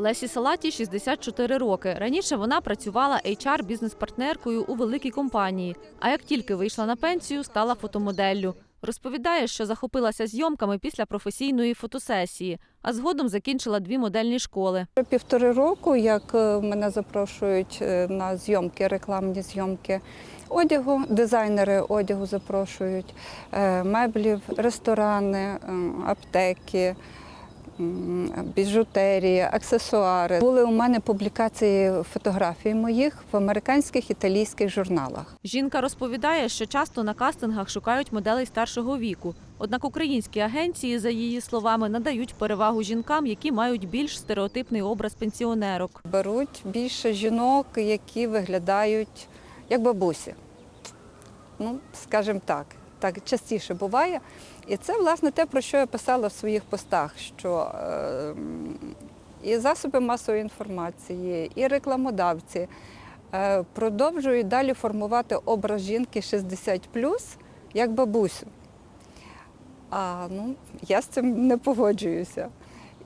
Лесі Салаті 64 роки. Раніше вона працювала HR бізнес-партнеркою у великій компанії. А як тільки вийшла на пенсію, стала фотомоделлю. Розповідає, що захопилася зйомками після професійної фотосесії, а згодом закінчила дві модельні школи. Півтори року, як е, мене запрошують е, на зйомки, рекламні зйомки одягу, дизайнери одягу запрошують, е, меблів, ресторани, аптеки. Біжутерія, аксесуари. Були у мене публікації фотографій моїх в американських італійських журналах. Жінка розповідає, що часто на кастингах шукають моделей старшого віку. Однак українські агенції, за її словами, надають перевагу жінкам, які мають більш стереотипний образ пенсіонерок. Беруть більше жінок, які виглядають як бабусі. Ну, скажімо так, так частіше буває. І це, власне, те, про що я писала в своїх постах, що е, і засоби масової інформації, і рекламодавці е, продовжують далі формувати образ жінки 60 як бабусю. А ну, я з цим не погоджуюся.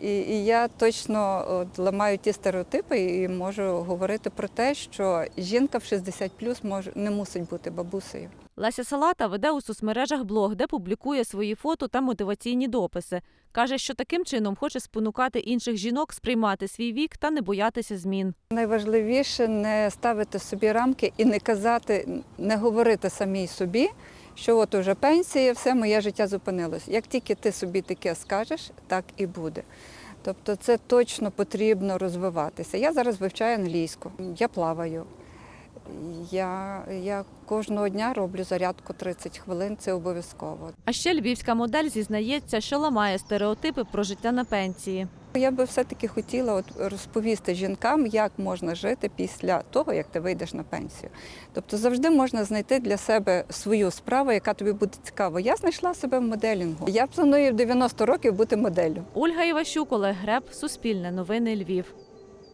І, і я точно от, ламаю ті стереотипи і можу говорити про те, що жінка в 60 може, не мусить бути бабусею. Леся Салата веде у соцмережах блог, де публікує свої фото та мотиваційні дописи. Каже, що таким чином хоче спонукати інших жінок сприймати свій вік та не боятися змін. Найважливіше не ставити собі рамки і не казати, не говорити самій собі, що от уже пенсія, все моє життя зупинилось. Як тільки ти собі таке скажеш, так і буде. Тобто це точно потрібно розвиватися. Я зараз вивчаю англійську, я плаваю. Я, я кожного дня роблю зарядку 30 хвилин, це обов'язково. А ще львівська модель зізнається, що ламає стереотипи про життя на пенсії. Я би все-таки хотіла от розповісти жінкам, як можна жити після того, як ти вийдеш на пенсію. Тобто завжди можна знайти для себе свою справу, яка тобі буде цікава. Я знайшла себе в моделінгу. Я планую в 90 років бути моделлю. Ольга Іващук, Олег Греб, Суспільне новини Львів.